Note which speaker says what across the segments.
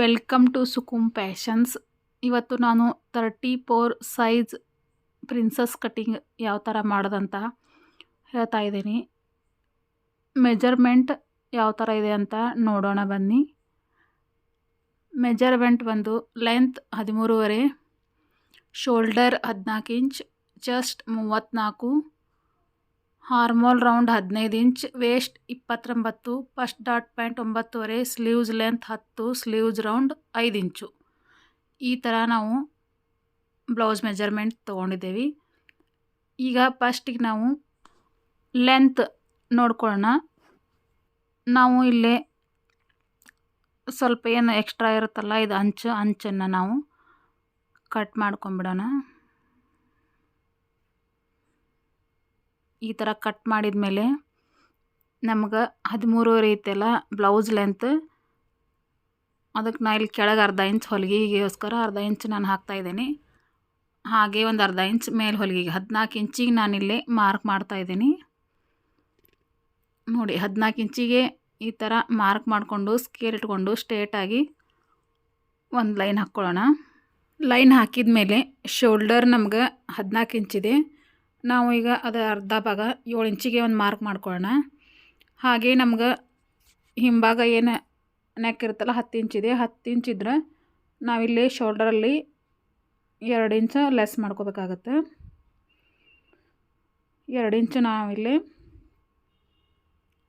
Speaker 1: Welcome to ಸುಕುಮ್ passions. ಇವತ್ತು ನಾನು thirty four size princess cutting ಯಾವ ಥರ ಮಾಡೋದಂತ ಹೇಳ್ತಾ ಇದ್ದೀನಿ. ಮೆಜರ್ಮೆಂಟ್ ಯಾವ ಥರ ಇದೆ ಅಂತ ನೋಡೋಣ ಬನ್ನಿ. ಮೆಜರ್ಮೆಂಟ್ ಬಂದು ಲೆಂತ್ ಹದಿಮೂರುವರೆ, ಶೋಲ್ಡರ್ ಹದಿನಾಲ್ಕು ಇಂಚ್, ಜಸ್ಟ್ ಮೂವತ್ತ್ನಾಲ್ಕು. ಹಾರ್ಮೋಲ್ ರೌಂಡ್ ಹದಿನೈದು ಇಂಚ್, ವೇಸ್ಟ್ ಇಪ್ಪತ್ತೊಂಬತ್ತು ಫಸ್ಟ್ ಡಾಟ್ ಪ್ಯಾಂಟ್ ಒಂಬತ್ತುವರೆ, ಸ್ಲೀವ್ಸ್ ಲೆಂತ್ ಹತ್ತು, ಸ್ಲೀವ್ಸ್ ರೌಂಡ್ ಐದು ಇಂಚು. ಈ ಥರ ನಾವು ಬ್ಲೌಸ್ ಮೆಜರ್ಮೆಂಟ್ ತೊಗೊಂಡಿದ್ದೇವೆ. ಈಗ ಫಸ್ಟಿಗೆ ನಾವು ಲೆಂತ್ ನೋಡ್ಕೊಳ್ಳೋಣ. ನಾವು ಇಲ್ಲೇ ಸ್ವಲ್ಪ ಏನು ಎಕ್ಸ್ಟ್ರಾ ಇರುತ್ತಲ್ಲ, ಇದು ಅಂಚು, ಅಂಚನ್ನು ನಾವು ಕಟ್ ಮಾಡ್ಕೊಂಬಿಡೋಣ. ಈ ಥರ ಕಟ್ ಮಾಡಿದ ಮೇಲೆ ನಮ್ಗೆ ಹದಿಮೂರುವರೆ ಐತೆಲ್ಲ ಬ್ಲೌಸ್ ಲೆಂತ್ ಅದಕ್ಕೆ ನಾ ಇಲ್ಲಿ ಕೆಳಗೆ ಅರ್ಧ ಇಂಚ್ ಹೊಲಿಗೆಗೋಸ್ಕರ ಅರ್ಧ ಇಂಚ್ ನಾನು ಹಾಕ್ತಾಯಿದ್ದೀನಿ ಹಾಗೆ ಒಂದು ಅರ್ಧ ಇಂಚ್ ಮೇಲೆ ಹೊಲಿಗೆಗೆ. ಹದಿನಾಲ್ಕು ಇಂಚಿಗೆ ನಾನಿಲ್ಲಿ ಮಾರ್ಕ್ ಮಾಡ್ತಾಯಿದ್ದೀನಿ ನೋಡಿ, ಹದಿನಾಲ್ಕು ಇಂಚಿಗೆ ಈ ಥರ ಮಾರ್ಕ್ ಮಾಡಿಕೊಂಡು ಸ್ಕೇಲ್ ಇಟ್ಕೊಂಡು ಸ್ಟ್ರೇಟಾಗಿ ಒಂದು ಲೈನ್ ಹಾಕ್ಕೊಳ್ಳೋಣ. ಲೈನ್ ಹಾಕಿದ ಮೇಲೆ ಶೋಲ್ಡರ್ ನಮ್ಗೆ ಹದಿನಾಲ್ಕು ಇಂಚಿದೆ ನಾವು ಈಗ ಅದು ಅರ್ಧ ಭಾಗ ಏಳು ಇಂಚಿಗೆ ಒಂದು ಮಾರ್ಕ್ ಮಾಡ್ಕೊಳ್ಳೋಣ. ಹಾಗೆ ನಮ್ಗೆ ಹಿಂಭಾಗ ಏನು ನೆಕ್ ಇರುತ್ತಲ್ಲ ಹತ್ತು ಇಂಚಿದೆ ಹತ್ತು ಇಂಚ್ ಇದ್ರೆ ನಾವಿಲ್ಲಿ ಶೋಲ್ಡರಲ್ಲಿ ಎರಡು ಇಂಚು ಲೆಸ್ ಮಾಡ್ಕೋಬೇಕಾಗತ್ತೆ. ಎರಡು ಇಂಚು ನಾವಿಲ್ಲಿ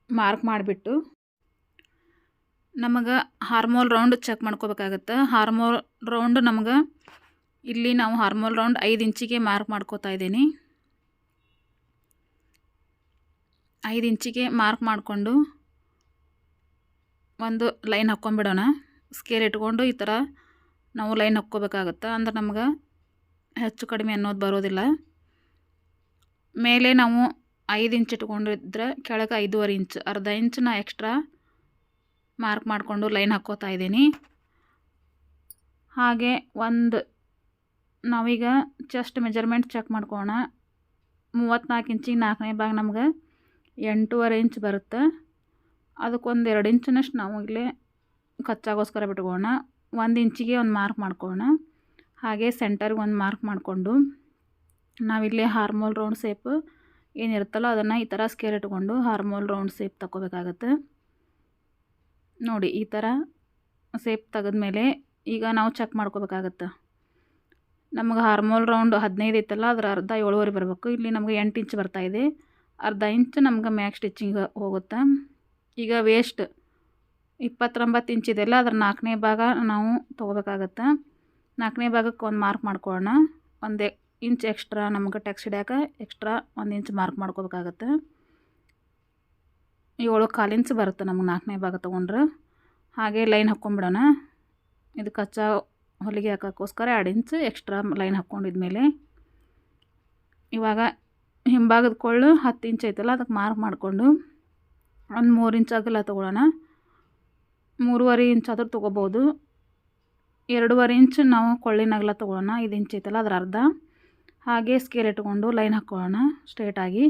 Speaker 1: ಮಾರ್ಕ್ ಮಾಡಿಬಿಟ್ಟು ನಮಗೆ ಹಾರ್ಮೋಲ್ ರೌಂಡ್ ಚೆಕ್ ಮಾಡ್ಕೋಬೇಕಾಗತ್ತೆ. ಹಾರ್ಮೋಲ್ ರೌಂಡ್ ನಮ್ಗೆ ಇಲ್ಲಿ ನಾವು ಹಾರ್ಮೋಲ್ ರೌಂಡ್ ಐದು ಇಂಚಿಗೆ ಮಾರ್ಕ್ ಮಾಡ್ಕೋತಾ ಇದ್ದೀನಿ. ಐದು ಇಂಚಿಗೆ ಮಾರ್ಕ್ ಮಾಡಿಕೊಂಡು ಒಂದು ಲೈನ್ ಹಾಕ್ಕೊಂಬಿಡೋಣ. ಸ್ಕೇಲ್ ಇಟ್ಕೊಂಡು ಈ ಥರ ನಾವು ಲೈನ್ ಹಾಕ್ಕೋಬೇಕಾಗತ್ತೆ? ಅಂದ್ರೆ ನಮ್ಗೆ ಹೆಚ್ಚು ಕಡಿಮೆ ಅನ್ನೋದು ಬರೋದಿಲ್ಲ. ಮೇಲೆ ನಾವು ಐದು ಇಂಚ್ ಇಟ್ಕೊಂಡಿದ್ರೆ ಕೆಳಗೆ ಐದೂವರೆ ಇಂಚ್, ಅರ್ಧ ಇಂಚ್ ನಾ ಎಕ್ಸ್ಟ್ರಾ ಮಾರ್ಕ್ ಮಾಡಿಕೊಂಡು ಲೈನ್ ಹಾಕ್ಕೋತಾ ಇದ್ದೀನಿ. ಹಾಗೆ ಒಂದು, ನಾವೀಗ ಚೆಸ್ಟ್ ಮೆಜರ್ಮೆಂಟ್ ಚೆಕ್ ಮಾಡ್ಕೋಣ ಮೂವತ್ತ್ನಾಲ್ಕು ಇಂಚಿಗೆ ನಾಲ್ಕನೇ ಭಾಗ ನಮ್ಗೆ ಎಂಟೂವರೆ ಇಂಚ್ ಬರುತ್ತೆ. ಅದಕ್ಕೊಂದು ಎರಡು ಇಂಚಿನಷ್ಟು ನಾವು ಇಲ್ಲಿ ಕಚ್ಚಾಗೋಸ್ಕರ ಬಿಟ್ಕೊಳ್ಳೋಣ. ಒಂದು ಇಂಚಿಗೆ ಒಂದು ಮಾರ್ಕ್ ಮಾಡ್ಕೊಳ್ಳೋಣ. ಹಾಗೆ ಸೆಂಟರ್ಗೆ ಒಂದು ಮಾರ್ಕ್ ಮಾಡಿಕೊಂಡು ನಾವಿಲ್ಲಿ ಹಾರ್ಮೋಲ್ ರೌಂಡ್ ಸೇಪ್ ಏನಿರುತ್ತಲ್ಲ ಅದನ್ನು ಈ ಥರ ಸ್ಕೇಲ್ ಇಟ್ಕೊಂಡು ಹಾರ್ಮೋಲ್ ರೌಂಡ್ ಸೇಪ್ ತಗೋಬೇಕಾಗತ್ತೆ ನೋಡಿ, ಈ ಥರ ಸೇಪ್ ತೆಗೆದ್ಮೇಲೆ ಈಗ ನಾವು ಚೆಕ್ ಮಾಡ್ಕೋಬೇಕಾಗತ್ತೆ. ನಮಗೆ ಹಾರ್ಮೋಲ್ ರೌಂಡ್ ಹದಿನೈದು ಇತ್ತಲ್ಲ, ಅದರ ಅರ್ಧ ಏಳುವರೆ ಬರಬೇಕು. ಇಲ್ಲಿ ನಮಗೆ ಎಂಟು ಇಂಚ್ ಬರ್ತಾಯಿದೆ ಅರ್ಧ ಇಂಚ್ ನಮ್ಗೆ ಮ್ಯಾಕ್ ಸ್ಟಿಚಿಂಗ್ ಹೋಗುತ್ತೆ. ಈಗ ವೇಸ್ಟ್ ಇಪ್ಪತ್ತೊಂಬತ್ತು ಇಂಚ್ ಇದೆಯಲ್ಲ, ಅದ್ರ ನಾಲ್ಕನೇ ಭಾಗ ನಾವು ತೊಗೋಬೇಕಾಗತ್ತೆ. ನಾಲ್ಕನೇ ಭಾಗಕ್ಕೆ ಒಂದು ಮಾರ್ಕ್ ಮಾಡ್ಕೊಳ್ಳೋಣ. ಒಂದು ಇಂಚ್ ಎಕ್ಸ್ಟ್ರಾ ನಮ್ಗೆ ಟೆಕ್ಸ್ ಹಿಡ್ಯಾಕೆ ಎಕ್ಸ್ಟ್ರಾ ಒಂದು ಇಂಚ್ ಮಾರ್ಕ್ ಮಾಡ್ಕೋಬೇಕಾಗತ್ತೆ. ಏಳು ಕಾಲು ಇಂಚ್ ಬರುತ್ತೆ ನಮ್ಗೆ ನಾಲ್ಕನೇ ಭಾಗ ತೊಗೊಂಡ್ರೆ. ಹಾಗೆ ಲೈನ್ ಹಾಕ್ಕೊಂಬಿಡೋಣ. ಇದು ಕಚ್ಚಾ ಹೊಲಿಗೆ ಹಾಕೋಕ್ಕೋಸ್ಕರ ಎರಡು ಇಂಚ್ ಎಕ್ಸ್ಟ್ರಾ ಲೈನ್ ಹಾಕ್ಕೊಂಡಿದ್ಮೇಲೆ. ಇವಾಗ ಹಿಂಭಾಗದ ಕೊಳ್ಳು ಹತ್ತು ಇಂಚ್ ಐತಲ್ಲ, ಅದಕ್ಕೆ ಮಾರ್ಕ್ ಮಾಡಿಕೊಂಡು ಒಂದು ಮೂರು ಇಂಚ್ ಅಗಲ ತೊಗೊಳ್ಳೋಣ ಮೂರುವರೆ ಇಂಚ್ ಆದರೂ ತೊಗೋಬೋದು. ಎರಡೂವರೆ ಇಂಚ್ ನಾವು ಕೊಳ್ಳಿನ ಅಗಲ ತೊಗೊಳ್ಳೋಣ ಐದು ಇಂಚ್ ಐತಲ್ಲ ಅದರ ಅರ್ಧ. ಹಾಗೆ ಸ್ಕೇಲ್ ಇಟ್ಕೊಂಡು ಲೈನ್ ಹಾಕ್ಕೊಳ್ಳೋಣ ಸ್ಟ್ರೇಟಾಗಿ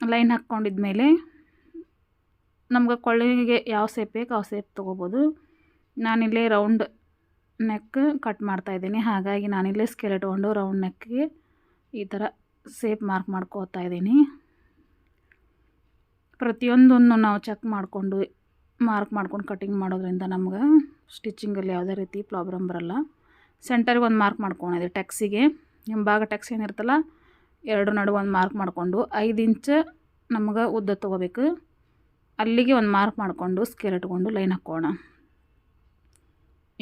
Speaker 1: ಲೈನ್ ಹಾಕ್ಕೊಂಡಿದ್ಮೇಲೆ ನಮ್ಗೆ ಕೊಳ್ಳಿಗೆ ಯಾವ ಸೇಪ್ ಬೇಕು, ಆ ಸೇಪ್ ತೊಗೋಬೋದು. ನಾನಿಲ್ಲಿ ರೌಂಡ್ ನೆಕ್ ಕಟ್ ಮಾಡ್ತಾಯಿದ್ದೀನಿ ಹಾಗಾಗಿ ನಾನಿಲ್ಲೇ ಸ್ಕೇಲ್ ಇಟ್ಕೊಂಡು ರೌಂಡ್ ನೆಕ್ಗೆ ಈ ಥರ ಸೇಪ್ ಮಾರ್ಕ್ ಮಾಡ್ಕೋತಾ ಇದ್ದೀನಿ. ಪ್ರತಿಯೊಂದನ್ನು ನಾವು ಚೆಕ್ ಮಾಡಿಕೊಂಡು ಮಾರ್ಕ್ ಮಾಡ್ಕೊಂಡು ಕಟಿಂಗ್ ಮಾಡೋದ್ರಿಂದ ನಮ್ಗೆ ಸ್ಟಿಚಿಂಗಲ್ಲಿ ಯಾವುದೇ ರೀತಿ ಪ್ರಾಬ್ಲಮ್ ಬರೋಲ್ಲ. ಸೆಂಟರ್ಗೆ ಒಂದು ಮಾರ್ಕ್ ಮಾಡ್ಕೊಂಡಿದೆ ಟೆಕ್ಸಿಗೆ ಹಿಂಭಾಗ ಟೆಕ್ಸ್ ಏನಿರ್ತಲ್ಲ ಎರಡು ನಡು ಒಂದು ಮಾರ್ಕ್ ಮಾಡಿಕೊಂಡು ಐದು ಇಂಚ್ ನಮ್ಗೆ ಉದ್ದ ತೊಗೋಬೇಕು. ಅಲ್ಲಿಗೆ ಒಂದು ಮಾರ್ಕ್ ಮಾಡಿಕೊಂಡು ಸ್ಕೇಲ್ ಇಟ್ಕೊಂಡು ಲೈನ್ ಹಾಕೋಣ.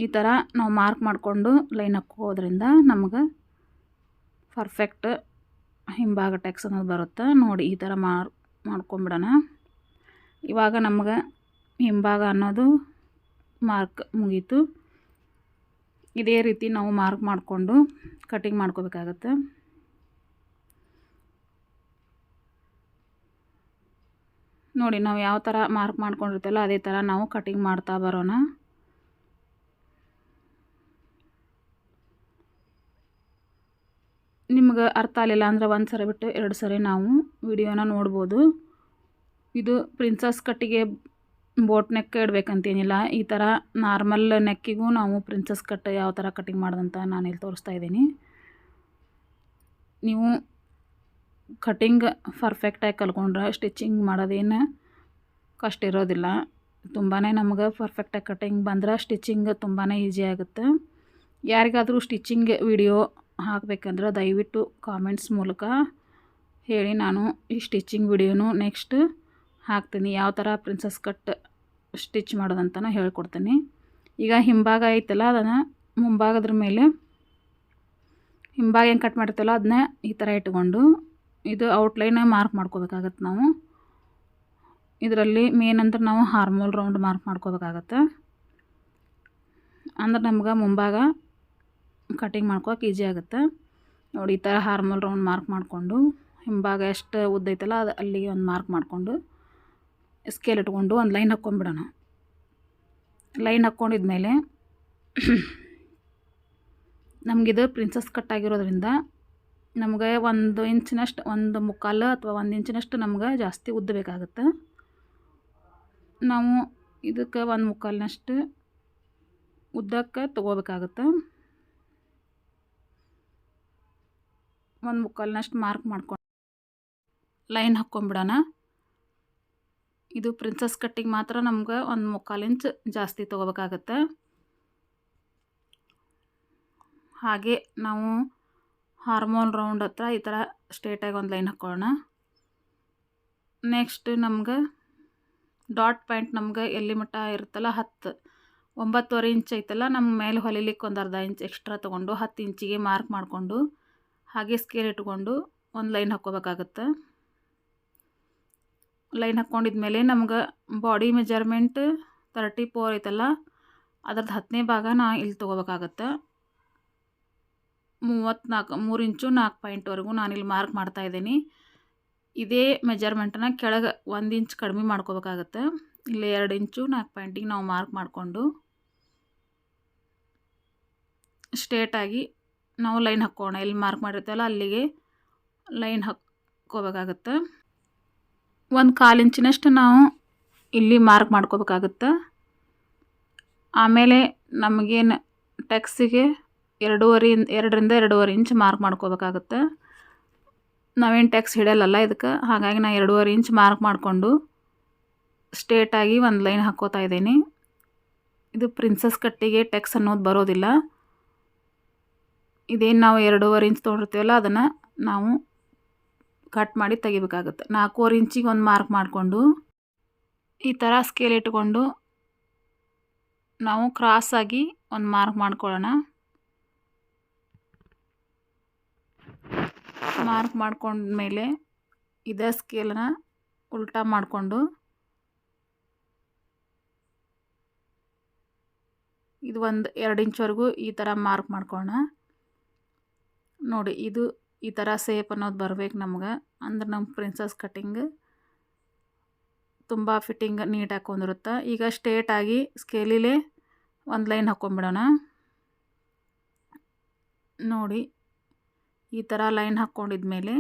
Speaker 1: ಈ ಥರ ನಾವು ಮಾರ್ಕ್ ಮಾಡಿಕೊಂಡು ಲೈನ್ ಹಾಕೋದ್ರಿಂದ ನಮ್ಗೆ ಪರ್ಫೆಕ್ಟ್ ಹಿಂಭಾಗ ಟೆಕ್ಸ್ ಅನ್ನೋದು ಬರುತ್ತೆ. ನೋಡಿ ಈ ಥರ ಮಾರ್, ಮಾಡ್ಕೊಂಬಿಡೋಣ. ಇವಾಗ ನಮ್ಗೆ ಹಿಂಭಾಗ ಅನ್ನೋದು ಮಾರ್ಕ್ ಮುಗೀತು. ಇದೇ ರೀತಿ ನಾವು ಮಾರ್ಕ್ ಮಾಡಿಕೊಂಡು ಕಟಿಂಗ್ ಮಾಡ್ಕೋಬೇಕಾಗತ್ತೆ. ನೋಡಿ ನಾವು ಯಾವ ಥರ ಮಾರ್ಕ್ ಮಾಡ್ಕೊಂಡಿರ್ತೇವಲ್ಲ ಅದೇ ಥರ ನಾವು ಕಟಿಂಗ್ ಮಾಡ್ತಾ ಬರೋಣ. ನಿಮ್ಗೆ ಅರ್ಥ ಆಗಲಿಲ್ಲ ಅಂದ್ರೆ ಒಂದು ಸರಿ ಬಿಟ್ಟು ಎರಡು ಸರಿ ನಾವು ವಿಡಿಯೋನ ನೋಡ್ಬೋದು. ಇದು ಪ್ರಿನ್ಸಸ್ ಕಟ್ಟಿಗೆ ಬೋಟ್ ನೆಕ್ ಇಡಬೇಕಂತೇನಿಲ್ಲ. ಈ ಥರ ನಾರ್ಮಲ್ ನೆಕ್ಕಿಗೂ ನಾವು ಪ್ರಿನ್ಸಸ್ ಕಟ್ ಯಾವ ಥರ ಕಟ್ಟಿಂಗ್ ಮಾಡ್ದಂತ ನಾನು ಇಲ್ಲಿ ತೋರಿಸ್ತಾ ಇದ್ದೀನಿ. ನೀವು ಕಟ್ಟಿಂಗ್ ಪರ್ಫೆಕ್ಟಾಗಿ ಕಲ್ಕೊಂಡ್ರೆ ಸ್ಟಿಚಿಂಗ್ ಮಾಡೋದೇನು ಕಷ್ಟ ಇರೋದಿಲ್ಲ. ತುಂಬಾ ನಮ್ಗೆ ಪರ್ಫೆಕ್ಟಾಗಿ ಕಟ್ಟಿಂಗ್ ಬಂದ್ರೆ ಸ್ಟಿಚಿಂಗ್ ತುಂಬಾ ಈಸಿ ಆಗುತ್ತೆ. ಯಾರಿಗಾದರೂ ಸ್ಟಿಚಿಂಗ್ ವಿಡಿಯೋ ಹಾಕಬೇಕಂದ್ರೆ ದಯವಿಟ್ಟು ಕಾಮೆಂಟ್ಸ್ ಮೂಲಕ ಹೇಳಿ. ನಾನು ಈ ಸ್ಟಿಚಿಂಗ್ ವಿಡಿಯೋನು ನೆಕ್ಸ್ಟ್ ಹಾಕ್ತೀನಿ. ಯಾವ ಥರ ಪ್ರಿನ್ಸಸ್ ಕಟ್ ಸ್ಟಿಚ್ ಮಾಡೋದಂತನೂ ಹೇಳ್ಕೊಡ್ತೀನಿ. ಈಗ ಹಿಂಭಾಗ ಐತಲ್ಲ, ಅದನ್ನು ಮುಂಭಾಗದ್ರ ಮೇಲೆ ಹಿಂಭಾಗ ಹೆಂಗೆ ಕಟ್ ಮಾಡಿರ್ತಲ್ಲ ಅದನ್ನ ಈ ಥರ ಇಟ್ಕೊಂಡು ಇದು ಔಟ್ಲೈನ್ ಮಾರ್ಕ್ ಮಾಡ್ಕೋಬೇಕಾಗತ್ತೆ ನಾವು. ಇದರಲ್ಲಿ ಮೇನ್ ಅಂದ್ರೆ ನಾವು ಹಾರ್ಮೋಲ್ ರೌಂಡ್ ಮಾರ್ಕ್ ಮಾಡ್ಕೋಬೇಕಾಗತ್ತೆ. ಅಂದ್ರೆ ನಮ್ಗೆ ಮುಂಭಾಗ ಕಟಿಂಗ್ ಮಾಡ್ಕೋಕೆ ಈಸಿ ಆಗುತ್ತೆ. ನೋಡಿ, ಈ ಥರ ಹಾರ್ಮಲ್ ರೌಂಡ್ ಮಾರ್ಕ್ ಮಾಡಿಕೊಂಡು, ಹಿಂಭಾಗ ಎಷ್ಟು ಉದ್ದ ಐತಲ್ಲ, ಅದು ಅಲ್ಲಿಗೆ ಒಂದು ಮಾರ್ಕ್ ಮಾಡಿಕೊಂಡು ಸ್ಕೇಲ್ ಇಟ್ಕೊಂಡು ಒಂದು ಲೈನ್ ಹಾಕ್ಕೊಂಡ್ಬಿಡೋಣ. ಲೈನ್ ಹಾಕ್ಕೊಂಡಿದ್ಮೇಲೆ ನಮಗಿದು ಪ್ರಿನ್ಸಸ್ ಕಟ್ ಆಗಿರೋದ್ರಿಂದ, ನಮಗೆ ಒಂದು ಇಂಚಿನಷ್ಟು, ಒಂದು ಮುಕ್ಕಾಲು ಅಥವಾ ಒಂದು ಇಂಚಿನಷ್ಟು ನಮ್ಗೆ ಜಾಸ್ತಿ ಉದ್ದ ಬೇಕಾಗುತ್ತೆ. ನಾವು ಇದಕ್ಕೆ ಒಂದು ಮುಕ್ಕಾಲಿನಷ್ಟು ಉದ್ದಕ್ಕೆ ತೊಗೋಬೇಕಾಗುತ್ತೆ. ಒಂದು ಮುಕ್ಕಾಲಿನಷ್ಟು ಮಾರ್ಕ್ ಮಾಡ್ಕೊಂಡು ಲೈನ್ ಹಾಕ್ಕೊಂಬಿಡೋಣ ಇದು ಪ್ರಿನ್ಸಸ್ ಕಟ್ಟಿಗೆ ಮಾತ್ರ ನಮ್ಗೆ ಒಂದು ಮುಕ್ಕಾಲು ಇಂಚ್ ಜಾಸ್ತಿ ತೊಗೋಬೇಕಾಗತ್ತೆ. ಹಾಗೆ ನಾವು ಹಾರ್ಮೋನ್ ರೌಂಡ್ ಹತ್ರ ಈ ಥರ ಸ್ಟ್ರೇಟಾಗಿ ಒಂದು ಲೈನ್ ಹಾಕ್ಕೊಳ್ಳೋಣ ನೆಕ್ಸ್ಟ್ ನಮ್ಗೆ ಡಾಟ್ ಪಾಯಿಂಟ್ ನಮ್ಗೆ ಎಲ್ಲಿ ಮಟ್ಟ ಇರುತ್ತಲ್ಲ ಹತ್ತು, ಒಂಬತ್ತುವರೆ ಇಂಚ್ ಐತಲ್ಲ ನಮ್ಮ ಮೇಲೆ ಹೊಲಿಲಿಕ್ಕೆ ಒಂದು ಅರ್ಧ ಇಂಚ್ ಎಕ್ಸ್ಟ್ರಾ ತೊಗೊಂಡು ಹತ್ತು ಇಂಚಿಗೆ ಮಾರ್ಕ್ ಮಾಡಿಕೊಂಡು ಹಾಗೆ ಸ್ಕೇಲ್ ಇಟ್ಕೊಂಡು ಒಂದು ಲೈನ್ ಹಾಕ್ಕೋಬೇಕಾಗತ್ತೆ. ಲೈನ್ ಹಾಕ್ಕೊಂಡಿದ್ಮೇಲೆ ನಮ್ಗೆ ಬಾಡಿ ಮೆಜರ್ಮೆಂಟ್ ತರ್ಟಿ ಫೋರ್ ಐತಲ್ಲ ಅದ್ರದ್ದು ಹತ್ತನೇ ಭಾಗ ನಾ ಇಲ್ಲಿ ತೊಗೋಬೇಕಾಗತ್ತೆ. ಮೂವತ್ತ್ನಾಲ್ಕು ಮೂರು ಇಂಚು ನಾಲ್ಕು ಪಾಯಿಂಟ್ವರೆಗೂ ಇಲ್ಲಿ ಮಾರ್ಕ್ ಮಾಡ್ತಾ ಇದ್ದೀನಿ. ಇದೇ ಮೆಜರ್ಮೆಂಟನ್ನ ಕೆಳಗೆ ಒಂದು ಇಂಚ್ ಕಡಿಮೆ ಮಾಡ್ಕೋಬೇಕಾಗತ್ತೆ. ಇಲ್ಲಿ ಎರಡು ಇಂಚು ನಾಲ್ಕು ಪಾಯಿಂಟಿಗೆ ನಾವು ಮಾರ್ಕ್ ಮಾಡಿಕೊಂಡು ಸ್ಟ್ರೇಟಾಗಿ ನಾವು ಲೈನ್ ಹಾಕ್ಕೋಣ. ಎಲ್ಲಿ ಮಾರ್ಕ್ ಮಾಡಿರ್ತೇವಲ್ಲ ಅಲ್ಲಿಗೆ ಲೈನ್ ಹಾಕ್ಕೋಬೇಕಾಗತ್ತೆ. ಒಂದು ಕಾಲು ಇಂಚಿನಷ್ಟು ನಾವು ಇಲ್ಲಿ ಮಾರ್ಕ್ ಮಾಡ್ಕೋಬೇಕಾಗತ್ತೆ. ಆಮೇಲೆ ನಮಗೇನು ಟೆಕ್ಸಿಗೆ ಎರಡೂವರೆ ಎರಡರಿಂದ ಎರಡೂವರೆ ಇಂಚ್ ಮಾರ್ಕ್ ಮಾಡ್ಕೋಬೇಕಾಗತ್ತೆ. ನಾವೇನು ಟ್ಯಾಕ್ಸ್ ಹಿಡಿಯಲ್ಲಲ್ಲ ಇದಕ್ಕೆ. ಹಾಗಾಗಿ ನಾನು ಎರಡೂವರೆ ಇಂಚ್ ಮಾರ್ಕ್ ಮಾಡಿಕೊಂಡು ಸ್ಟ್ರೇಟಾಗಿ ಒಂದು ಲೈನ್ ಹಾಕ್ಕೋತಾ ಇದ್ದೀನಿ. ಇದು ಪ್ರಿನ್ಸಸ್ ಕಟ್ಟಿಗೆ ಟೆಕ್ಸ್ ಅನ್ನೋದು ಬರೋದಿಲ್ಲ. ಇದೇನು ನಾವು ಎರಡೂವರೆ ಇಂಚ್ ತೊಗೊಂಡಿರ್ತೀವಲ್ಲ ಅದನ್ನು ನಾವು ಕಟ್ ಮಾಡಿ ತೆಗಿಬೇಕಾಗುತ್ತೆ. ನಾಲ್ಕೂವರೆ ಇಂಚಿಗೆ ಒಂದು ಮಾರ್ಕ್ ಮಾಡಿಕೊಂಡು, ಈ ಥರ ಸ್ಕೇಲ್ ಇಟ್ಕೊಂಡು ನಾವು ಕ್ರಾಸಾಗಿ ಒಂದು ಮಾರ್ಕ್ ಮಾಡ್ಕೊಳ್ಳೋಣ. ಮಾರ್ಕ್ ಮಾಡ್ಕೊಂಡ್ಮೇಲೆ ಇದೇ ಸ್ಕೇಲನ್ನ ಉಲ್ಟಾ ಮಾಡಿಕೊಂಡು, ಇದು ಒಂದು ಎರಡು ಇಂಚ್ವರೆಗೂ ಈ ಥರ ಮಾರ್ಕ್ ಮಾಡ್ಕೊಳ್ಳೋಣ. ನೋಡಿ, ಇದು ಈ ಥರ ಸೇಪ್ ಅನ್ನೋದು ಬರ್ಬೇಕು ನಮ್ಗೆ. ಅಂದ್ರೆ ನಮ್ಮ ಪ್ರಿನ್ಸಸ್ ಕಟ್ಟಿಂಗ್ ತುಂಬ ಫಿಟ್ಟಿಂಗ್ ನೀಟಾಗಿ ಕೊಂಡಿರುತ್ತೆ ಈಗ ಸ್ಟೇಟಾಗಿ ಸ್ಕೇಲಿಲೇ ಒಂದು ಲೈನ್ ಹಾಕ್ಕೊಂಬಿಡೋಣ ನೋಡಿ, ಈ ಥರ ಲೈನ್ ಹಾಕ್ಕೊಂಡಿದ್ಮೇಲೆ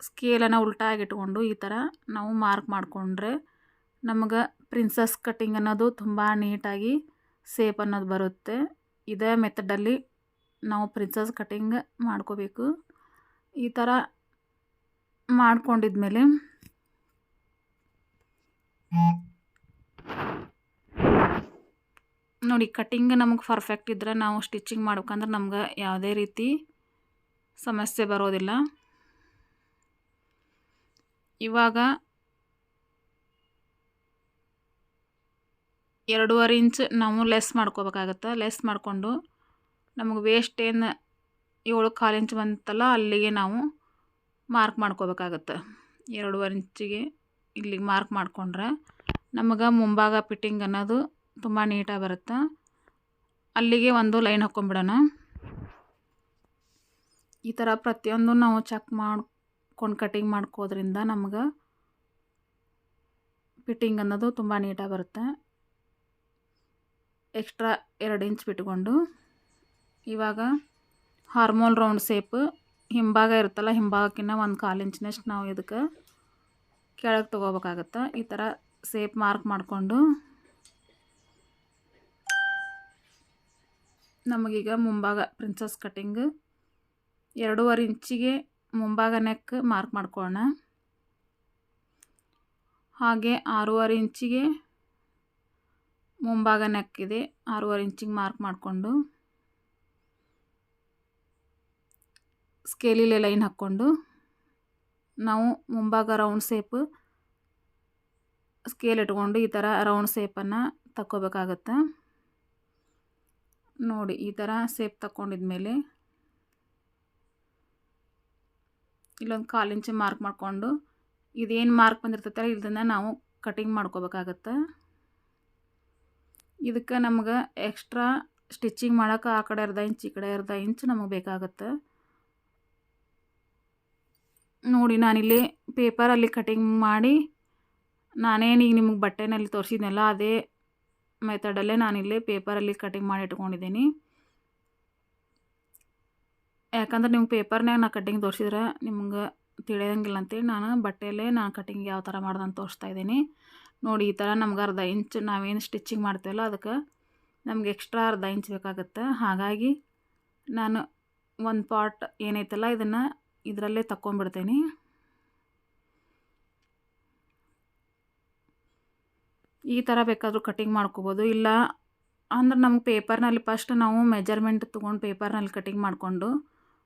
Speaker 1: ಸ್ಕೇಲನ್ನು ಉಲ್ಟಾಗಿಟ್ಕೊಂಡು ಈ ಥರ ನಾವು ಮಾರ್ಕ್ ಮಾಡಿಕೊಂಡ್ರೆ ನಮಗೆ ಪ್ರಿನ್ಸಸ್ ಕಟ್ಟಿಂಗ್ ಅನ್ನೋದು ತುಂಬ ನೀಟಾಗಿ ಸೇಪ್ ಅನ್ನೋದು ಬರುತ್ತೆ. ಇದೇ ಮೆಥಡಲ್ಲಿ ನಾವು ಪ್ರಿನ್ಸಸ್ ಕಟ್ಟಿಂಗ್ ಮಾಡ್ಕೋಬೇಕು. ಈ ಥರ ಮಾಡ್ಕೊಂಡಿದ್ಮೇಲೆ ನೋಡಿ ಕಟ್ಟಿಂಗ್ ನಮಗೆ ಪರ್ಫೆಕ್ಟ್ ಇದ್ದರೆ ನಾವು ಸ್ಟಿಚಿಂಗ್ ಮಾಡ್ಬೇಕಂದ್ರೆ ನಮ್ಗೆ ಯಾವುದೇ ರೀತಿ ಸಮಸ್ಯೆ ಬರೋದಿಲ್ಲ. ಇವಾಗ ಎರಡೂವರೆ ಇಂಚ್ ನಾವು ಲೆಸ್ ಮಾಡ್ಕೋಬೇಕಾಗತ್ತೆ. ಲೆಸ್ ಮಾಡಿಕೊಂಡು ನಮಗೆ ವೇಸ್ಟ್ ಏನು ಏಳು ಕಾಲು ಇಂಚ್ ಬಂತಲ್ಲ ಅಲ್ಲಿಗೆ ನಾವು ಮಾರ್ಕ್ ಮಾಡ್ಕೋಬೇಕಾಗತ್ತೆ. ಎರಡೂವರೆ ಇಂಚಿಗೆ ಇಲ್ಲಿಗೆ ಮಾರ್ಕ್ ಮಾಡಿಕೊಂಡ್ರೆ ನಮಗೆ ಮುಂಭಾಗ ಫಿಟ್ಟಿಂಗ್ ಅನ್ನೋದು ತುಂಬ ನೀಟಾಗಿ ಬರುತ್ತೆ. ಅಲ್ಲಿಗೆ ಒಂದು ಲೈನ್ ಹಾಕ್ಕೊಂಬಿಡೋಣ ಈ ಥರ ಪ್ರತಿಯೊಂದು ನಾವು ಚೆಕ್ ಮಾಡ್ಕೊಂಡು ಕಟಿಂಗ್ ಮಾಡ್ಕೋದ್ರಿಂದ ನಮ್ಗೆ ಫಿಟ್ಟಿಂಗ್ ಅನ್ನೋದು ತುಂಬ ನೀಟಾಗಿ ಬರುತ್ತೆ. ಎಕ್ಸ್ಟ್ರಾ ಎರಡು ಇಂಚ್ ಬಿಟ್ಕೊಂಡು ಇವಾಗ ಹಾರ್ಮೋನ್ ರೌಂಡ್ ಸೇಪ್ ಹಿಂಭಾಗ ಇರುತ್ತಲ್ಲ ಹಿಂಭಾಗಕ್ಕಿಂತ ಒಂದು ಕಾಲು ಇಂಚಿನಷ್ಟು ನಾವು ಇದಕ್ಕೆ ಕೆಳಗೆ ತೊಗೋಬೇಕಾಗತ್ತೆ. ಈ ಥರ ಸೇಪ್ ಮಾರ್ಕ್ ಮಾಡಿಕೊಂಡು ನಮಗೀಗ ಮುಂಭಾಗ ಪ್ರಿನ್ಸಸ್ ಕಟ್ಟಿಂಗ್ ಎರಡೂವರೆ ಇಂಚಿಗೆ ಮುಂಭಾಗ ನೆಕ್ ಮಾರ್ಕ್ ಮಾಡ್ಕೊಳ್ಳೋಣ. ಹಾಗೆ ಆರೂವರೆ ಇಂಚಿಗೆ ಮುಂಭಾಗ ನೆಕ್ಕಿದೆ. ಆರೂವರೆ ಇಂಚಿಗೆ ಮಾರ್ಕ್ ಮಾಡಿಕೊಂಡು. ಸ್ಕೇಲಿಲೆ ಲೈನ್ ಹಾಕ್ಕೊಂಡು. ನಾವು ಮುಂಭಾಗ ರೌಂಡ್ ಸೇಪ್ ಸ್ಕೇಲ್ ಇಟ್ಕೊಂಡು ಈ ಥರ ರೌಂಡ್ ಸೇಪನ್ನು ತಕ್ಕೋಬೇಕಾಗತ್ತೆ? ನೋಡಿ, ಈ ಥರ ಸೇಪ್ ತಕ್ಕೊಂಡಿದ್ಮೇಲೆ ಇಲ್ಲೊಂದು ಕಾಲು ಇಂಚು ಮಾರ್ಕ್ ಮಾಡಿಕೊಂಡು, ಇದೇನು ಮಾರ್ಕ್ ಬಂದಿರ್ತೈತಲ್ಲ ಇದನ್ನು ನಾವು ಕಟಿಂಗ್ ಮಾಡ್ಕೋಬೇಕಾಗತ್ತೆ? ಇದಕ್ಕೆ ನಮ್ಗೆ ಎಕ್ಸ್ಟ್ರಾ ಸ್ಟಿಚಿಂಗ್ ಮಾಡೋಕೆ ಆ ಕಡೆ ಅರ್ಧ ಇಂಚ್ ಈ ಕಡೆ ಅರ್ಧ ಇಂಚ್ ನಮಗೆ ಬೇಕಾಗತ್ತೆ. ನೋಡಿ, ನಾನಿಲ್ಲಿ ಪೇಪರಲ್ಲಿ ಕಟಿಂಗ್ ಮಾಡಿ, ನಾನೇನು ಈಗ ನಿಮಗೆ ಬಟ್ಟೆನಲ್ಲಿ ತೋರಿಸಿದ್ನಲ್ಲ, ಅದೇ ಮೆಥಡಲ್ಲೇ ನಾನಿಲ್ಲಿ ಪೇಪರಲ್ಲಿ ಕಟಿಂಗ್ ಮಾಡಿ ಇಟ್ಕೊಂಡಿದ್ದೀನಿ. ಯಾಕಂದ್ರೆ ನಿಮ್ಗೆ ಪೇಪರ್ನಾಗ ನಾನು ಕಟಿಂಗ್ ತೋರಿಸಿದ್ರೆ ನಿಮ್ಗೆ ತಿಳಿಯೋಂಗಿಲ್ಲ ಅಂತೇಳಿ ನಾನು ಬಟ್ಟೆಯಲ್ಲೇ ನಾನು ಕಟಿಂಗ್ ಯಾವ ಥರ ಮಾಡ್ದಂತ ತೋರಿಸ್ತಾ ಇದ್ದೀನಿ. ನೋಡಿ ಈ ಥರ ನಮ್ಗೆ ಅರ್ಧ ಇಂಚ್ ನಾವೇನು ಸ್ಟಿಚ್ಚಿಂಗ್ ಮಾಡ್ತೀವಲ್ಲ ಅದಕ್ಕೆ ನಮ್ಗೆ ಎಕ್ಸ್ಟ್ರಾ ಅರ್ಧ ಇಂಚ್ ಬೇಕಾಗುತ್ತೆ. ಹಾಗಾಗಿ ನಾನು ಒಂದು ಪಾರ್ಟ್ ಏನೈತಲ್ಲ ಇದನ್ನು ಇದರಲ್ಲೇ ತಕ್ಕೊಂಬಿಡ್ತೀನಿ ಈ ಥರ ಬೇಕಾದರೂ ಕಟಿಂಗ್ ಮಾಡ್ಕೋಬೋದು. ಇಲ್ಲ ಅಂದ್ರೆ ನಮ್ಗೆ ಪೇಪರ್ನಲ್ಲಿ ಫಸ್ಟ್ ನಾವು ಮೆಜರ್ಮೆಂಟ್ ತೊಗೊಂಡು ಪೇಪರ್ನಲ್ಲಿ ಕಟಿಂಗ್ ಮಾಡಿಕೊಂಡು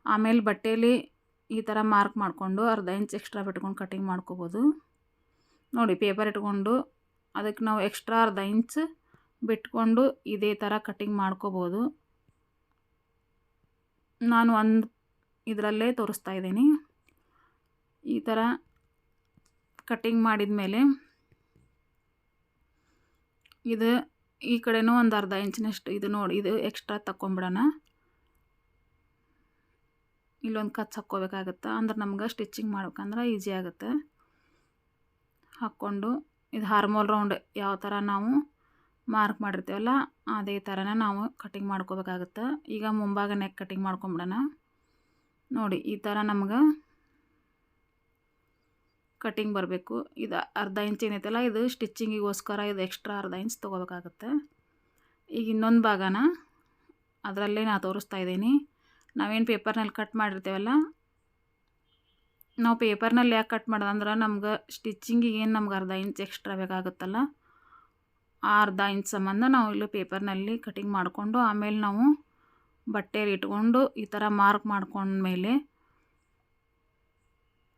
Speaker 1: ಆಮೇಲೆ ಬಟ್ಟೆಯಲ್ಲಿ ಈ ಥರ ಮಾರ್ಕ್ ಮಾಡಿಕೊಂಡು ಅರ್ಧ ಇಂಚ್ ಎಕ್ಸ್ಟ್ರಾ ಬಿಟ್ಕೊಂಡು ಕಟಿಂಗ್ ಮಾಡ್ಕೋಬೋದು. ನೋಡಿ ಪೇಪರ್ ಇಟ್ಕೊಂಡು ಅದಕ್ಕೆ ನಾವು ಎಕ್ಸ್ಟ್ರಾ ಅರ್ಧ ಇಂಚ್ ಬಿಟ್ಕೊಂಡು ಇದೇ ಥರ ಕಟ್ಟಿಂಗ್ ಮಾಡ್ಕೋಬೋದು. ನಾನು ಒಂದು ಇದರಲ್ಲೇ ತೋರಿಸ್ತಾ ಇದ್ದೀನಿ. ಈ ಥರ ಕಟ್ಟಿಂಗ್ ಮಾಡಿದ ಮೇಲೆ ಇದು ಈ ಕಡೆನೂ ಒಂದು ಅರ್ಧ ಇಂಚಿನಷ್ಟು ಇದು ನೋಡಿ, ಇದು ಎಕ್ಸ್ಟ್ರಾ ತಕ್ಕೊಂಬಿಡೋಣ. ಇಲ್ಲೊಂದು ಕಚ್ ಹಾಕ್ಕೋಬೇಕಾಗತ್ತೆ? ಅಂದ್ರೆ ನಮ್ಗೆ ಸ್ಟಿಚಿಂಗ್ ಮಾಡ್ಬೇಕಂದ್ರೆ ಈಸಿ ಆಗುತ್ತೆ. ಹಾಕ್ಕೊಂಡು ಇದು ಹಾರ್ಮೋಲ್ ರೌಂಡ್ ಯಾವ ಥರ ನಾವು ಮಾರ್ಕ್ ಮಾಡಿರ್ತೀವಲ್ಲ ಅದೇ ಥರನೇ ನಾವು ಕಟಿಂಗ್ ಮಾಡ್ಕೋಬೇಕಾಗತ್ತೆ. ಈಗ ಮುಂಭಾಗ ನೆಕ್ ಕಟಿಂಗ್ ಮಾಡ್ಕೊಂಬಿಡೋಣ. ನೋಡಿ, ಈ ಥರ ನಮ್ಗೆ ಕಟಿಂಗ್ ಬರಬೇಕು. ಇದು ಅರ್ಧ ಇಂಚ್ ಏನೈತಲ್ಲ, ಇದು ಸ್ಟಿಚ್ಚಿಂಗಿಗೋಸ್ಕರ ಇದು ಎಕ್ಸ್ಟ್ರಾ ಅರ್ಧ ಇಂಚ್ ತೊಗೋಬೇಕಾಗತ್ತೆ. ಈಗ ಇನ್ನೊಂದು ಭಾಗನ ಅದರಲ್ಲೇ ನಾ ತೋರಿಸ್ತಾ ಇದ್ದೀನಿ. ನಾವೇನು ಪೇಪರ್ನಲ್ಲಿ ಕಟ್ ಮಾಡಿರ್ತೀವಲ್ಲ ನಾವು ಪೇಪರ್ನಲ್ಲಿ ಯಾಕೆ ಕಟ್ ಮಾಡೋದಂದ್ರೆ ನಮ್ಗೆ ಸ್ಟಿಚ್ಚಿಂಗಿಗೆ ಏನು ನಮ್ಗೆ ಅರ್ಧ ಇಂಚ್ ಎಕ್ಸ್ಟ್ರಾ ಬೇಕಾಗುತ್ತಲ್ಲ, ಆ ಅರ್ಧ ಇಂಚ್ ಸಂಬಂಧ ನಾವು ಇಲ್ಲಿ ಪೇಪರ್ನಲ್ಲಿ ಕಟಿಂಗ್ ಮಾಡಿಕೊಂಡು ಆಮೇಲೆ ನಾವು ಬಟ್ಟೆಯಲ್ಲಿ ಇಟ್ಕೊಂಡು ಈ ಥರ ಮಾರ್ಕ್ ಮಾಡ್ಕೊಂಡ್ಮೇಲೆ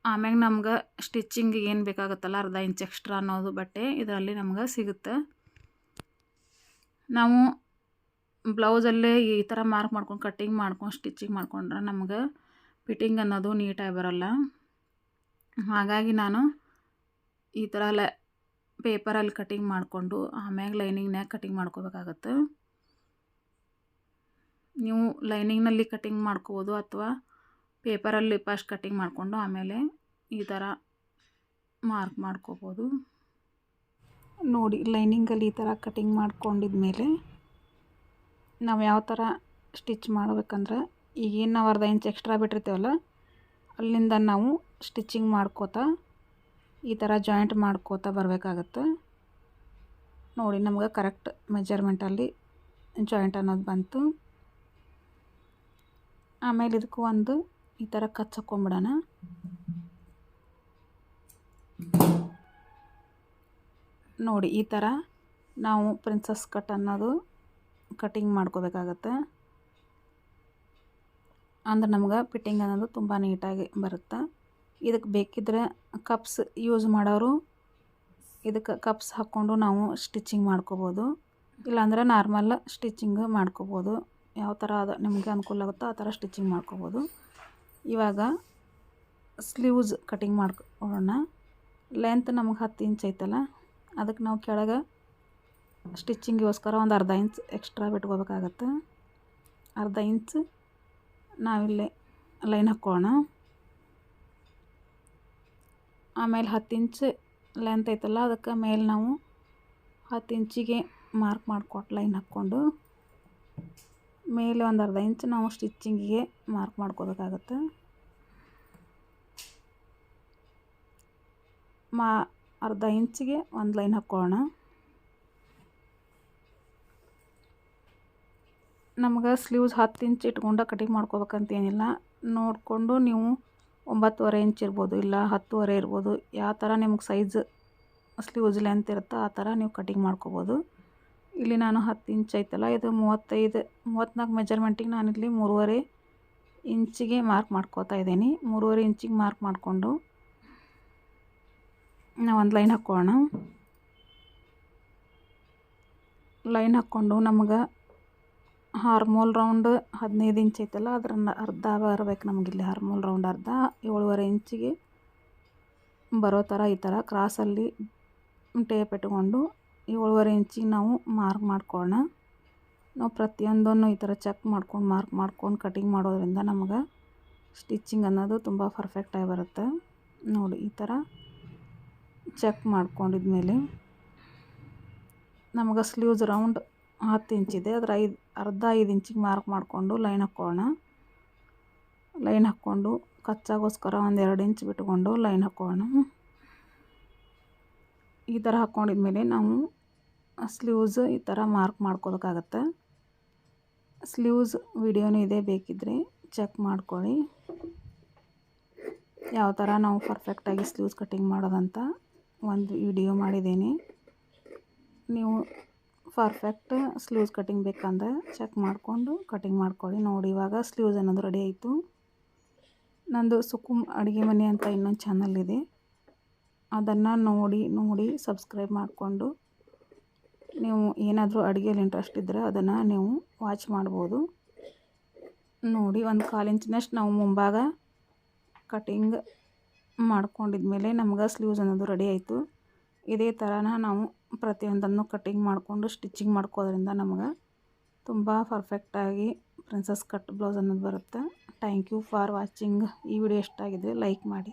Speaker 1: ಆಮ್ಯಾಗ ನಮ್ಗೆ ಸ್ಟಿಚ್ಚಿಂಗಿಗೆ ಏನು ಬೇಕಾಗುತ್ತಲ್ಲ ಅರ್ಧ ಇಂಚ್ ಎಕ್ಸ್ಟ್ರಾ ಅನ್ನೋದು ಬಟ್ಟೆ ಇದರಲ್ಲಿ ನಮ್ಗೆ ಸಿಗುತ್ತೆ. ನಾವು ಬ್ಲೌಸಲ್ಲೇ ಈ ಥರ ಮಾರ್ಕ್ ಮಾಡ್ಕೊಂಡು ಕಟ್ಟಿಂಗ್ ಮಾಡ್ಕೊಂಡು ಸ್ಟಿಚಿಂಗ್ ಮಾಡ್ಕೊಂಡ್ರೆ ನಮ್ಗೆ ಫಿಟ್ಟಿಂಗ್ ಅನ್ನೋದು ನೀಟಾಗಿ ಬರೋಲ್ಲ. ಹಾಗಾಗಿ ನಾನು ಈ ಥರ ಲ ಪೇಪರಲ್ಲಿ ಕಟಿಂಗ್ ಮಾಡಿಕೊಂಡು ಆಮ್ಯಾಗ ಲೈನಿಂಗ್ನ್ಯಾಗ ಕಟಿಂಗ್ ಮಾಡ್ಕೋಬೇಕಾಗತ್ತೆ. ನೀವು ಲೈನಿಂಗ್ನಲ್ಲಿ ಕಟಿಂಗ್ ಮಾಡ್ಕೋಬೋದು ಅಥವಾ ಪೇಪರಲ್ಲಿ ಫಸ್ಟ್ ಕಟಿಂಗ್ ಮಾಡಿಕೊಂಡು ಆಮೇಲೆ ಈ ಥರ ಮಾರ್ಕ್ ಮಾಡ್ಕೋಬೋದು. ನೋಡಿ, ಲೈನಿಂಗಲ್ಲಿ ಈ ಥರ ಕಟಿಂಗ್ ಮಾಡ್ಕೊಂಡಿದ್ಮೇಲೆ ನಾವು ಯಾವ ಥರ ಸ್ಟಿಚ್ ಮಾಡ್ಬೇಕಂದ್ರೆ ಈಗೇನು ನಾವು ಅರ್ಧ ಇಂಚ್ ಎಕ್ಸ್ಟ್ರಾ ಬಿಟ್ಟಿರ್ತೀವಲ್ಲ, ಅಲ್ಲಿಂದ ನಾವು ಸ್ಟಿಚಿಂಗ್ ಮಾಡ್ಕೋತಾ, ಈ ಥರ ಜಾಯಿಂಟ್ ಮಾಡ್ಕೋತಾ ಬರಬೇಕಾಗತ್ತೆ. ನೋಡಿ, ನಮ್ಗೆ ಕರೆಕ್ಟ್ ಮೆಜರ್ಮೆಂಟಲ್ಲಿ ಜಾಯಿಂಟ್ ಅನ್ನೋದು ಬಂತು. ಆಮೇಲೆ ಇದಕ್ಕೂ ಒಂದು ಈ ಥರ ಕಚ್ ಹಾಕ್ಕೊಂಬಿಡೋಣ. ನೋಡಿ, ಈ ಥರ ನಾವು ಪ್ರಿನ್ಸಸ್ ಕಟ್ ಅನ್ನೋದು ಕಟಿಂಗ್ ಮಾಡ್ಕೋಬೇಕಾಗತ್ತೆ. ಅಂದ್ರೆ ನಮ್ಗೆ ಫಿಟ್ಟಿಂಗ್ ಅನ್ನೋದು ತುಂಬ ನೀಟಾಗಿ ಬರುತ್ತೆ. ಇದಕ್ಕೆ ಬೇಕಿದ್ರೆ ಕಪ್ಸ್ ಯೂಸ್ ಮಾಡೋರು, ಇದಕ್ಕೆ ಕಪ್ಸ್ ಹಾಕ್ಕೊಂಡು ನಾವು ಸ್ಟಿಚಿಂಗ್ ಮಾಡ್ಕೋಬೋದು. ಇಲ್ಲಾಂದ್ರೆ ನಾರ್ಮಲ್ ಸ್ಟಿಚಿಂಗ್ ಮಾಡ್ಕೋಬೋದು. ಯಾವ ಥರ ಅದು ನಿಮಗೆ ಅನುಕೂಲ ಆಗುತ್ತೋ ಆ ಥರ ಸ್ಟಿಚಿಂಗ್ ಮಾಡ್ಕೋಬೋದು. ಇವಾಗ ಸ್ಲೀವ್ಸ್ ಕಟಿಂಗ್ ಮಾಡ್ಕೊಳ್ಳೋಣ. ಲೆಂತ್ ನಮಗೆ ಹತ್ತು ಇಂಚ್ ಐತಲ್ಲ, ಅದಕ್ಕೆ ನಾವು ಕೆಳಗೆ ಸ್ಟಿಚ್ಚಿಂಗಿಗೋಸ್ಕರ ಒಂದು ಅರ್ಧ ಇಂಚ್ ಎಕ್ಸ್ಟ್ರಾ ಬಿಟ್ಕೋಬೇಕಾಗತ್ತೆ. ಅರ್ಧ ಇಂಚ್ ನಾವಿಲ್ಲಿ ಲೈನ್ ಹಾಕ್ಕೊಳ್ಳೋಣ. ಆಮೇಲೆ ಹತ್ತು ಇಂಚ್ ಲೆಂತ್ ಐತಲ್ಲ, ಅದಕ್ಕೆ ಮೇಲೆ ನಾವು ಹತ್ತು ಇಂಚಿಗೆ ಮಾರ್ಕ್ ಮಾಡಿಕೊಟ್ಟು ಲೈನ್ ಹಾಕ್ಕೊಂಡು ಮೇಲೆ ಒಂದು ಅರ್ಧ ಇಂಚ್ ನಾವು ಸ್ಟಿಚ್ಚಿಂಗಿಗೆ ಮಾರ್ಕ್ ಮಾಡ್ಕೋಬೇಕಾಗತ್ತೆ. ಮಾ, ಅರ್ಧ ಇಂಚಿಗೆ ಒಂದು ಲೈನ್ ಹಾಕ್ಕೊಳ್ಳೋಣ. ನಮ್ಗೆ ಸ್ಲೀವ್ಸ್ ಹತ್ತು ಇಂಚ್ ಇಟ್ಕೊಂಡು ಕಟಿಂಗ್ ಮಾಡ್ಕೋಬೇಕಂತೇನಿಲ್ಲ ನೋಡಿಕೊಂಡು ನೀವು ಒಂಬತ್ತುವರೆ ಇಂಚ್ ಇರ್ಬೋದು, ಇಲ್ಲ ಹತ್ತುವರೆ ಇರ್ಬೋದು ಯಾವ ಥರ ನಿಮ್ಗೆ ಸೈಜ್ ಸ್ಲೀವ್ಸ್ ಲೆಂತ್ ಇರುತ್ತೋ ಆ ಥರ ನೀವು ಕಟಿಂಗ್ ಮಾಡ್ಕೋಬೋದು. ಇಲ್ಲಿ ನಾನು ಹತ್ತು ಇಂಚ್ ಐತಲ್ಲ, ಇದು ಮೂವತ್ತೈದು, ಮೂವತ್ತ್ನಾಲ್ಕು ಮೆಜರ್ಮೆಂಟಿಗೆ ನಾನಿಲ್ಲಿ ಮೂರುವರೆ ಇಂಚಿಗೆ ಮಾರ್ಕ್ ಮಾಡ್ಕೋತಾ ಇದ್ದೀನಿ. ಮೂರುವರೆ ಇಂಚಿಗೆ ಮಾರ್ಕ್ ಮಾಡಿಕೊಂಡು ನಾವು ಒಂದು ಲೈನ್ ಹಾಕ್ಕೊಳ್ಳೋಣ. ಲೈನ್ ಹಾಕ್ಕೊಂಡು ನಮ್ಗೆ ಹಾರ್ಮೋಲ್ ರೌಂಡ್ ಹದಿನೈದು ಇಂಚ್ ಐತಲ್ಲ ಅದ್ರ ಅರ್ಧ ಬರ್ಬೇಕು ನಮಗಿಲ್ಲಿ. ಹಾರ್ಮೋಲ್ ರೌಂಡ್ ಅರ್ಧ, ಏಳುವರೆ ಇಂಚಿಗೆ ಬರೋ ಥರ ಈ ಥರ ಕ್ರಾಸಲ್ಲಿ ಟೇಪ್ ಇಟ್ಕೊಂಡು ಏಳುವರೆ ಇಂಚಿಗೆ ನಾವು ಮಾರ್ಕ್ ಮಾಡ್ಕೊಳ್ಳೋಣ. ನಾವು ಪ್ರತಿಯೊಂದನ್ನು ಈ ಥರ ಚೆಕ್ ಮಾಡ್ಕೊಂಡು ಮಾರ್ಕ್ ಮಾಡ್ಕೊಂಡು ಕಟಿಂಗ್ ಮಾಡೋದ್ರಿಂದ ನಮಗೆ ಸ್ಟಿಚ್ಚಿಂಗ್ ಅನ್ನೋದು ತುಂಬ ಪರ್ಫೆಕ್ಟಾಗಿ ಬರುತ್ತೆ. ನೋಡಿ, ಈ ಥರ ಚೆಕ್ ಮಾಡ್ಕೊಂಡಿದ್ಮೇಲೆ ನಮಗೆ ಸ್ಲೀವ್ಸ್ ರೌಂಡ್ ಹತ್ತು ಇಂಚಿದೆ, ಅದ್ರ ಐದು ಅರ್ಧ ಐದು ಇಂಚಿಗೆ ಮಾರ್ಕ್ ಮಾಡಿಕೊಂಡು ಲೈನ್ ಹಾಕ್ಕೊಳ್ಳೋಣ. ಲೈನ್ ಹಾಕ್ಕೊಂಡು ಕಚ್ಚಾಗೋಸ್ಕರ ಒಂದು ಎರಡು ಇಂಚ್ ಬಿಟ್ಕೊಂಡು ಲೈನ್ ಹಾಕ್ಕೊಳ್ಳೋಣ. ಈ ಥರ ಹಾಕ್ಕೊಂಡಿದ್ಮೇಲೆ ನಾವು ಸ್ಲೀವ್ಸ್ ಈ ಥರ ಮಾರ್ಕ್ ಮಾಡ್ಕೋಬೇಕಾಗತ್ತೆ ಸ್ಲೀವ್ಸ್ ವಿಡಿಯೋನೂ ಇದೆ ಬೇಕಿದ್ದರೆ ಚೆಕ್ ಮಾಡ್ಕೊಳ್ಳಿ. ಯಾವ ಥರ ನಾವು ಪರ್ಫೆಕ್ಟಾಗಿ ಸ್ಲೀವ್ಸ್ ಕಟ್ಟಿಂಗ್ ಮಾಡೋದಂತ ಒಂದು ವಿಡಿಯೋ ಮಾಡಿದ್ದೀನಿ. ನೀವು ಪರ್ಫೆಕ್ಟ್ ಸ್ಲೀವ್ಸ್ ಕಟ್ಟಿಂಗ್ ಬೇಕಂದ್ರೆ ಚೆಕ್ ಮಾಡಿಕೊಂಡು ಕಟಿಂಗ್ ಮಾಡ್ಕೊಳ್ಳಿ. ನೋಡಿ, ಇವಾಗ ಸ್ಲೀವ್ಸ್ ಅನ್ನೋದು ರೆಡಿ ಆಯಿತು. ನಂದು ಸುಕುಮ್ ಅಡುಗೆ ಮನೆ ಅಂತ ಇನ್ನೊಂದು ಚಾನಲ್ ಇದೆ. ಅದನ್ನು ನೋಡಿ ನೋಡಿ ಸಬ್ಸ್ಕ್ರೈಬ್ ಮಾಡಿಕೊಂಡು ನೀವು ಏನಾದರೂ ಅಡುಗೆಯಲ್ಲಿ ಇಂಟ್ರೆಸ್ಟ್ ಇದ್ದರೆ ಅದನ್ನು ನೀವು ವಾಚ್ ಮಾಡ್ಬೋದು. ನೋಡಿ, ಒಂದು ಕಾಲು ಇಂಚಿನಷ್ಟು ನಾವು ಮುಂಭಾಗ ಕಟಿಂಗ್ ಮಾಡ್ಕೊಂಡಿದ್ಮೇಲೆ ನಮ್ಗೆ ಸ್ಲೀವ್ಸ್ ಅನ್ನೋದು ರೆಡಿ ಆಯಿತು. ಇದೇ ಥರನ ನಾವು ಪ್ರತಿಯೊಂದನ್ನು ಕಟ್ಟಿಂಗ್ ಮಾಡಿಕೊಂಡು ಸ್ಟಿಚಿಂಗ್ ಮಾಡ್ಕೋದ್ರಿಂದ ನಮಗೆ ತುಂಬ ಪರ್ಫೆಕ್ಟಾಗಿ ಪ್ರಿನ್ಸಸ್ ಕಟ್ ಬ್ಲೌಸ್ ಅನ್ನೋದು ಬರುತ್ತೆ. ಥ್ಯಾಂಕ್ ಯು ಫಾರ್ ವಾಚಿಂಗ್ ಈ ವಿಡಿಯೋ ಇಷ್ಟ ಆಗಿದ್ರೆ ಲೈಕ್ ಮಾಡಿ.